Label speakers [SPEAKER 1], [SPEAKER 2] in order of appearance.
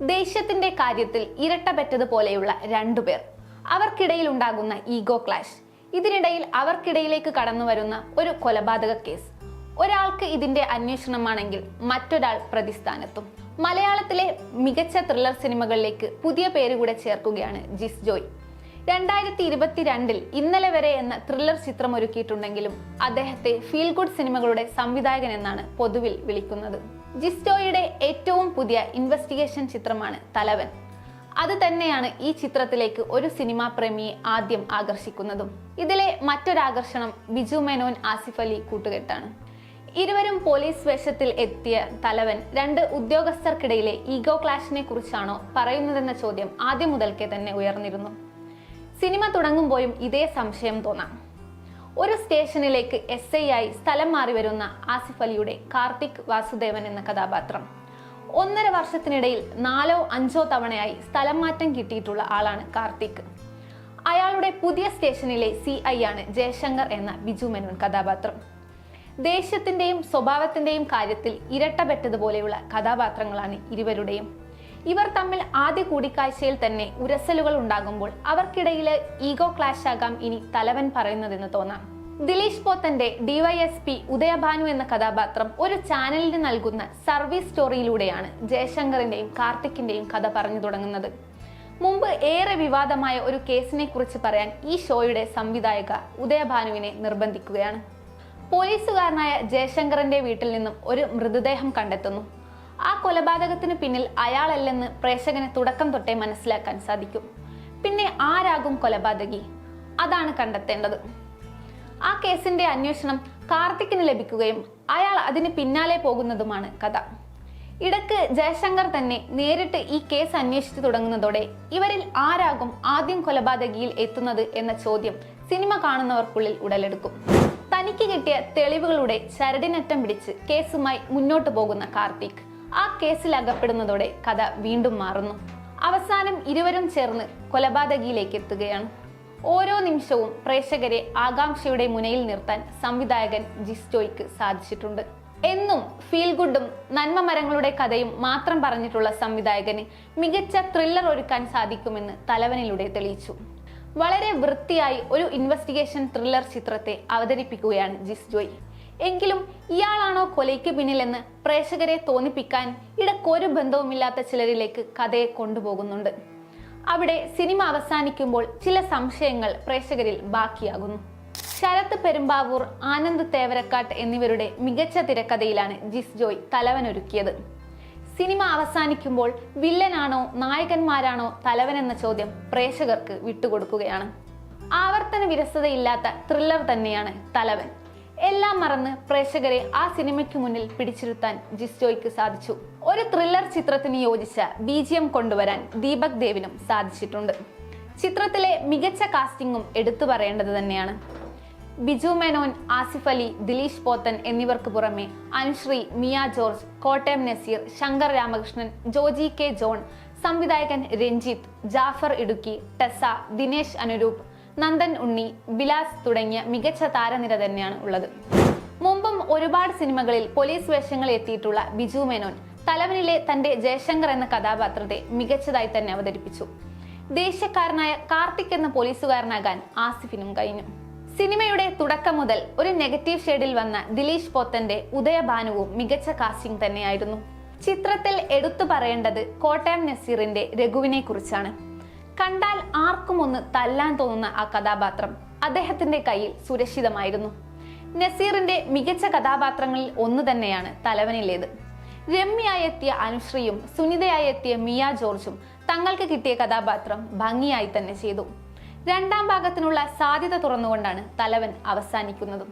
[SPEAKER 1] ദേഷ്യത്തിന്റെ കാര്യത്തിൽ ഇരട്ടപ്പെട്ടതുപോലെയുള്ള രണ്ടുപേർ അവർക്കിടയിൽ ഉണ്ടാകുന്ന ഈഗോ ക്ലാഷ്. ഇതിനിടയിൽ അവർക്കിടയിലേക്ക് കടന്നു വരുന്ന ഒരു കൊലപാതക കേസ്. ഒരാൾക്ക് ഇതിന്റെ അന്വേഷണമാണെങ്കിൽ മറ്റൊരാൾ പ്രതിസ്ഥാനത്തും. മലയാളത്തിലെ മികച്ച ത്രില്ലർ സിനിമകളിലേക്ക് പുതിയ പേര് കൂടെ ചേർക്കുകയാണ് ജിസ് ജോയ്. രണ്ടായിരത്തി ഇരുപത്തിരണ്ടിൽ ഇന്നലെ വരെ എന്ന ത്രില്ലർ ചിത്രം ഒരുക്കിയിട്ടുണ്ടെങ്കിലും അദ്ദേഹത്തെ ഫീൽ ഗുഡ് സിനിമകളുടെ സംവിധായകൻ എന്നാണ് പൊതുവിൽ വിളിക്കുന്നത്. ജിസ്റ്റോയുടെ ഏറ്റവും പുതിയ ഇൻവെസ്റ്റിഗേഷൻ ചിത്രമാണ് തലവൻ. അത് തന്നെയാണ് ഈ ചിത്രത്തിലേക്ക് ഒരു സിനിമാ പ്രേമിയെ ആദ്യം ആകർഷിക്കുന്നതും. ഇതിലെ മറ്റൊരാകർഷണം ബിജു മേനോൻ ആസിഫ് അലി കൂട്ടുകെട്ടാണ്. ഇരുവരും പോലീസ് വേഷത്തിൽ എത്തിയ തലവൻ രണ്ട് ഉദ്യോഗസ്ഥർക്കിടയിലെ ഈഗോ ക്ലാഷിനെ കുറിച്ചാണോ പറയുന്നതെന്ന ചോദ്യം ആദ്യം മുതൽക്കേ തന്നെ ഉയർന്നിരുന്നു. സിനിമ തുടങ്ങുമ്പോഴും ഇതേ സംശയം തോന്നാം. ഒരു സ്റ്റേഷനിലേക്ക് എസ് ഐ ആയി സ്ഥലം മാറി വരുന്ന ആസിഫ് അലിയുടെ കാർത്തിക് വാസുദേവൻ എന്ന കഥാപാത്രം. ഒന്നര വർഷത്തിനിടയിൽ നാലോ അഞ്ചോ തവണയായി സ്ഥലം മാറ്റം കിട്ടിയിട്ടുള്ള ആളാണ് കാർത്തിക്. അയാളുടെ പുതിയ സ്റ്റേഷനിലെ സി ഐ ആണ് ജയശങ്കർ എന്ന ബിജു മേനോൻ കഥാപാത്രം. ദേഷ്യത്തിന്റെയും സ്വഭാവത്തിന്റെയും കാര്യത്തിൽ ഇരട്ടപ്പെട്ടതുപോലെയുള്ള കഥാപാത്രങ്ങളാണ് ഇരുവരുടെയും. ഇവർ തമ്മിൽ ആദ്യ കൂടിക്കാഴ്ചയിൽ തന്നെ ഉരസലുകൾ ഉണ്ടാകുമ്പോൾ അവർക്കിടയിലെ ഈഗോ ക്ലാഷ് ആകാം ഇനി തലവൻ പറയുന്നതെന്ന് തോന്നാം. ദിലീഷ് പോത്തന്റെ ഡിവൈഎസ്പി ഉദയഭാനു എന്ന കഥാപാത്രം ഒരു ചാനലിന് നൽകുന്ന സർവീസ് സ്റ്റോറിയിലൂടെയാണ് ജയശങ്കറിന്റെയും കാർത്തിക്കിന്റെയും കഥ പറഞ്ഞു തുടങ്ങുന്നത്. മുമ്പ് ഏറെ വിവാദമായ ഒരു കേസിനെ കുറിച്ച് പറയാൻ ഈ ഷോയുടെ സംവിധായക ഉദയഭാനുവിനെ നിർബന്ധിക്കുകയാണ്. പോലീസുകാരനായ ജയശങ്കറിന്റെ വീട്ടിൽ നിന്നും ഒരു മൃതദേഹം കണ്ടെത്തുന്നു. ആ കൊലപാതകത്തിന് പിന്നിൽ അയാളല്ലെന്ന് പ്രേക്ഷകന് തുടക്കം തൊട്ടേ മനസ്സിലാക്കാൻ സാധിക്കും. പിന്നെ ആരാകും കൊലപാതകി? അതാണ് കണ്ടെത്തേണ്ടത്. ആ കേസിന്റെ അന്വേഷണം കാർത്തിക്കിന് ലഭിക്കുകയും അയാൾ അതിന് പിന്നാലെ പോകുന്നതുമാണ് കഥ. ഇടയ്ക്ക് ജയശങ്കർ തന്നെ നേരിട്ട് ഈ കേസ് അന്വേഷിച്ചു തുടങ്ങുന്നതോടെ ഇവരിൽ ആരാകും ആദ്യം കൊലപാതകിയിൽ എത്തുന്നത് എന്ന ചോദ്യം സിനിമ കാണുന്നവർക്കുള്ളിൽ ഉടലെടുക്കും. തനിക്ക് കിട്ടിയ തെളിവുകളുടെ ചരടിനറ്റം പിടിച്ച് കേസുമായി മുന്നോട്ടു പോകുന്ന കാർത്തിക്. ആ കേസിൽ അകപ്പെടുന്നതോടെ കഥ വീണ്ടും മാറുന്നു. അവസാനം ഇരുവരും ചേർന്ന് കൊലപാതകിയിലേക്ക് എത്തുകയാണ്. ഓരോ നിമിഷവും പ്രേക്ഷകരെ ആകാംക്ഷയുടെ മുനയിൽ നിർത്താൻ സംവിധായകൻ ജിസ്റ്റോയ്ക്ക് സാധിച്ചിട്ടുണ്ട്. എന്നും ഫീൽ ഗുഡും നന്മ മരങ്ങളുടെ കഥയും മാത്രം പറഞ്ഞിട്ടുള്ള സംവിധായകന് മികച്ച ത്രില്ലർ ഒരുക്കാൻ സാധിക്കുമെന്ന് തലവനിലൂടെ തെളിയിച്ചു. വളരെ വൃത്തിയായി ഒരു ഇൻവെസ്റ്റിഗേഷൻ ത്രില്ലർ ചിത്രത്തെ അവതരിപ്പിക്കുകയാണ് ജിസ് ജോയ് എങ്കിലും ഇയാളാണോ കൊലയ്ക്ക് പിന്നിലെന്ന് പ്രേക്ഷകരെ തോന്നിപ്പിക്കാൻ ഇടക്കൊരു ബന്ധവുമില്ലാത്ത ചിലരിലേക്ക് കഥയെ കൊണ്ടുപോകുന്നുണ്ട്. അവിടെ സിനിമ അവസാനിക്കുമ്പോൾ ചില സംശയങ്ങൾ പ്രേക്ഷകരിൽ ബാക്കിയാകുന്നു. ശരത് പെരുമ്പാവൂർ ആനന്ദ് തേവരക്കാട്ട് എന്നിവരുടെ മികച്ച തിരക്കഥയിലാണ് ജിസ് ജോയ് തലവനൊരുക്കിയത്. സിനിമ അവസാനിക്കുമ്പോൾ വില്ലനാണോ നായകന്മാരാണോ തലവൻ എന്ന ചോദ്യം പ്രേക്ഷകർക്ക് വിട്ടുകൊടുക്കുകയാണ്. ആവർത്തന വിരസതയില്ലാത്ത ത്രില്ലർ തന്നെയാണ് തലവൻ. എല്ലാം മറന്ന് പ്രേക്ഷകരെ ആ സിനിമയ്ക്ക് മുന്നിൽ പിടിച്ചിരുത്താൻ ജിസ്റ്റോയ്ക്ക് സാധിച്ചു. ഒരു ത്രില്ലർ ചിത്രത്തിന് യോജിച്ച ബി ജി എം കൊണ്ടുവരാൻ ദീപക് ദേവിനും സാധിച്ചിട്ടുണ്ട്. ചിത്രത്തിലെ മികച്ച കാസ്റ്റിംഗും എടുത്തു പറയേണ്ടത് തന്നെയാണ്. ബിജു മേനോൻ ആസിഫ് അലി ദിലീഷ് പോത്തൻ എന്നിവർക്ക് പുറമെ Anusree Miya George Kottayam Nazeer Shankar Ramakrishnan Joji K John സംവിധായകൻ രഞ്ജിത്ത് ജാഫർ ഇടുക്കി ടെസ ദിനേശ് അനുരൂപ് നന്ദൻ ഉണ്ണി ബിലാസ് തുടങ്ങിയ മികച്ച താരനിര തന്നെയാണ് ഉള്ളത്. മുമ്പും ഒരുപാട് സിനിമകളിൽ പോലീസ് വേഷങ്ങൾ എത്തിയിട്ടുള്ള ബിജു മേനോൻ തലവനിലെ തന്റെ ജയശങ്കർ എന്ന കഥാപാത്രത്തെ മികച്ചതായി തന്നെ അവതരിപ്പിച്ചു. ദേശക്കാരനായ കാർത്തിക് എന്ന പോലീസുകാരനാകാൻ ആസിഫിനും കഴിഞ്ഞു. സിനിമയുടെ തുടക്കം മുതൽ ഒരു നെഗറ്റീവ് ഷെയ്ഡിൽ വന്ന ദിലീഷ് പോത്തന്റെ ഉദയഭാനുവും മികച്ച കാസ്റ്റിംഗ് തന്നെയായിരുന്നു. ചിത്രത്തിൽ എടുത്തു പറയേണ്ടത് കോട്ടയം നസീറിന്റെ രഘുവിനെ കുറിച്ചാണ് കണ്ടാൽ ആർക്കും ഒന്ന് തല്ലാൻ തോന്നുന്ന ആ കഥാപാത്രം അദ്ദേഹത്തിന്റെ കയ്യിൽ സുരക്ഷിതമായിരുന്നു. നസീറിന്റെ മികച്ച കഥാപാത്രങ്ങളിൽ ഒന്ന് തന്നെയാണ് തലവനിലേത്. രമ്യയായി എത്തിയ അനുശ്രീയും സുനിതയായി എത്തിയ മിയ ജോർജും തങ്ങൾക്ക് കിട്ടിയ കഥാപാത്രം ഭംഗിയായി തന്നെ ചെയ്തു. രണ്ടാം ഭാഗത്തിനുള്ള സാധ്യത തുറന്നുകൊണ്ടാണ് തലവൻ അവസാനിക്കുന്നതും.